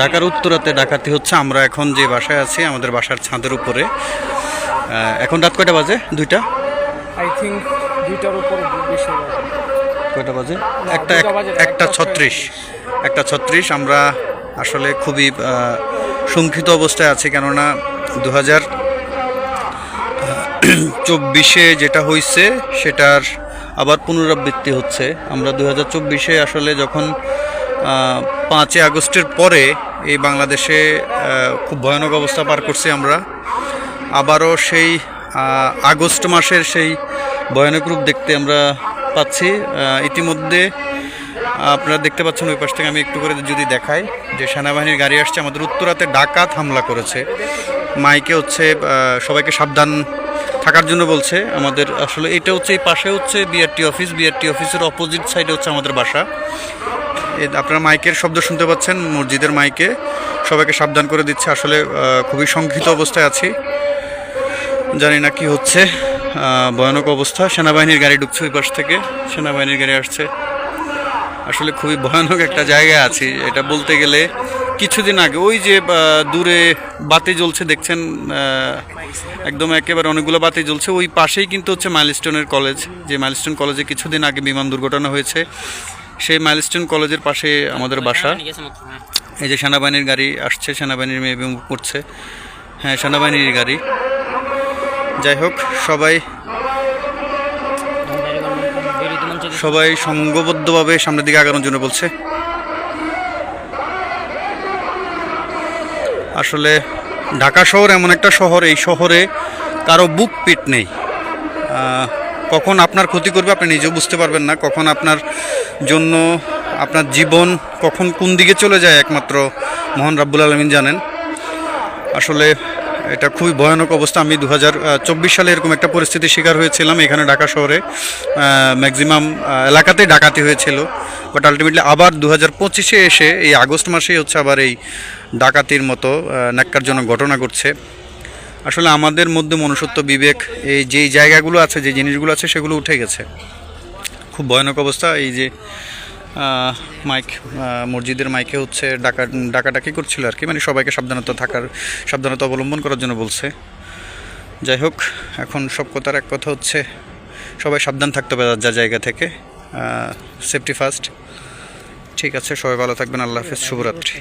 ঢাকার উত্তরাতে ডাকাতি হচ্ছে। আমরা এখন যে বাসায় আছি আমাদের বাসার ছাদের উপরে। এখন রাত কয়টা বাজে? দুইটা? আই থিঙ্ক দুইটার উপর বেশি কয়টা বাজে? একটা একটা ছত্রিশ। একটা ছত্রিশ আমরা আসলে খুবই শঙ্কিত অবস্থায় আছি। কেননা দু হাজার চব্বিশে যেটা হয়েছে সেটার আবার পুনরাবৃত্তি হচ্ছে। আমরা দু হাজার চব্বিশে আসলে যখন পাঁচই আগস্টের পরে এই বাংলাদেশে খুব ভয়ানক অবস্থা পার করছি আমরা, আবারও সেই আগস্ট মাসের সেই ভয়ানক রূপ দেখতে আমরা পাচ্ছি। ইতিমধ্যে আপনারা দেখতে পাচ্ছেন ওই পাশ থেকে আমি একটু করে যদি দেখাই, যে সেনাবাহিনীর গাড়ি আসছে, আমাদের উত্তরাতে ডাকাত হামলা করেছে। মাইকে হচ্ছে সবাইকে সাবধান থাকার জন্য বলছে। আমাদের আসলে এটা হচ্ছে এই পাশে হচ্ছে বিআরটি অফিস বিআরটি অফিসের অপোজিট সাইডে হচ্ছে আমাদের বাসা। আপনারা মাইকের শব্দ শুনতে পাচ্ছেন, মসজিদের মাইকে। সবাইকে সাবধান করে দিচ্ছে, আসলে খুবই সংক্ষিপ্ত অবস্থায় আছি। জানি না কি হচ্ছে ভয়ানক অবস্থা। সেনাবাহিনীর গাড়ি ঢুকছে ওই পাশ থেকে। সেনাবাহিনীর গাড়ি আসছে। আসলে খুবই ভয়ানক একটা জায়গায় আছি। এটা বলতে গেলে কিছুদিন আগে, ওই যে দূরে বাতি জ্বলছে, দেখছেন একদম একেবারে অনেকগুলো বাতি জ্বলছে। ওই পাশেই কিন্তু হচ্ছে মাইলস্টোনের কলেজ যে মাইলস্টোন কলেজে কিছুদিন আগে বিমান দুর্ঘটনা হয়েছে। সেই মাইলস্টোন কলেজের পাশে আমাদের বাসা। এই যে সেনাবাহিনীর গাড়ি আসছে, সেনাবাহিনীর মেয়ে করছে। হ্যাঁ সেনাবাহিনীর গাড়ি। যাই হোক, সবাই সবাই সংঘবদ্ধভাবে সামনের দিকে আগানোর জন্য বলছে। আসলে ঢাকা শহর এমন একটা শহর এই শহরে কারও বুক পিট নেই। কখন আপনার ক্ষতি করবে আপনি নিজেও বুঝতে পারবেন না কখন আপনার জন্য আপনার জীবন কখন কোন দিকে চলে যায় একমাত্র মোহন রাব্বুল আলমিন জানেন। আসলে এটা খুবই ভয়ানক অবস্থা। আমি দু হাজার চব্বিশ সালে এরকম একটা পরিস্থিতির শিকার হয়েছিলাম এখানে ঢাকা শহরে। ম্যাক্সিমাম এলাকাতে ডাকাতি হয়েছিল। বাট আলটিমেটলি আবার দু হাজার পঁচিশে এসে, এই আগস্ট মাসেই হচ্ছে আবার এই ডাকাতির মতো ন্যাক্কারজনক ঘটনা ঘটছে। আসলে আমাদের মধ্যে মনুষ্যত্ব বিবেক, এই যেই জায়গাগুলো আছে, যে জিনিসগুলো আছে, সেগুলো উঠে গেছে। খুব ভয়ানক অবস্থা। এই যে মাইক মসজিদের মাইকে হচ্ছে ডাকা, ডাকাডাকি করছিল আর কি। মানে সবাইকে সাবধানতা থাকার, সাবধানতা অবলম্বন করার জন্য বলছে। যাই হোক, এখন সব কথার এক কথা হচ্ছে, সবাই সাবধান থাকতে হবে যা জায়গা থেকে। সেফটি ফার্স্ট ঠিক আছে, সবাই ভালো থাকবেন, আল্লাহ হাফেজ, শুভরাত্রি।